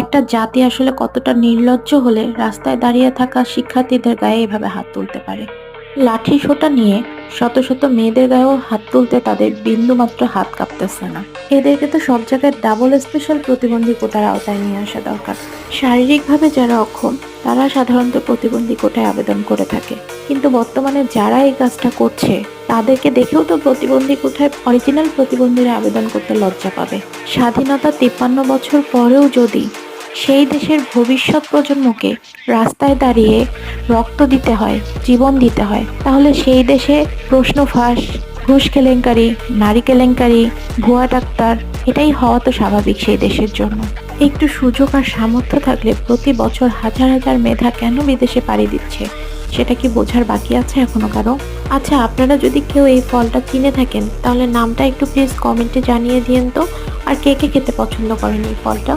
একটা জাতি আসলে কতটা নির্লজ্জ হলে রাস্তায় দাঁড়িয়ে থাকা শিক্ষার্থীদের গায়ে এভাবে হাত তুলতে পারে। লাঠি সোটা নিয়ে শত শত মেয়েদের গায়েও হাত তুলতে তাদের বিন্দু মাত্র হাত কাঁপতেছে না। এদেরকে তো সব জায়গায় ডাবল স্পেশাল প্রতিবন্ধী কোটার আওতায় নিয়ে আসা দরকার। শারীরিকভাবে যারা অক্ষম, তারা সাধারণত প্রতিবন্ধী কোটায় আবেদন করে থাকে। কিন্তু বর্তমানে যারা এই কাজটা করছে, তাদেরকে দেখেও তো প্রতিবন্ধী কোঠায় অরিজিনাল প্রতিবন্ধীরা আবেদন করতে লজ্জা পাবে। স্বাধীনতা তিপ্পান্ন বছর পরেও যদি সেই দেশের ভবিষ্যৎ প্রজন্মকে রাস্তায় দাঁড়িয়ে রক্ত দিতে হয়, জীবন দিতে হয়। তাহলে সেই দেশে প্রশ্ন ফাঁস, ঘুষ কেলেঙ্কারি, নারী কেলেঙ্কারি, ভুয়া ডাক্তার, এটাই হওয়া তো স্বাভাবিক সেই দেশের জন্য। একটু সুযোগ আর সামর্থ্য থাকলে প্রতি বছর হাজার হাজার মেধা কেন বিদেশে পাড়ি দিচ্ছে? সেটা কি বোঝার বাকি আছে এখনও কারও? আচ্ছা আপনারা যদি কেউ এই ফলটা চিনে থাকেন, তাহলে নামটা একটু প্লিজ কমেন্টে জানিয়ে দিন তো। আর কে কে খেতে পছন্দ করেন এই ফলটা?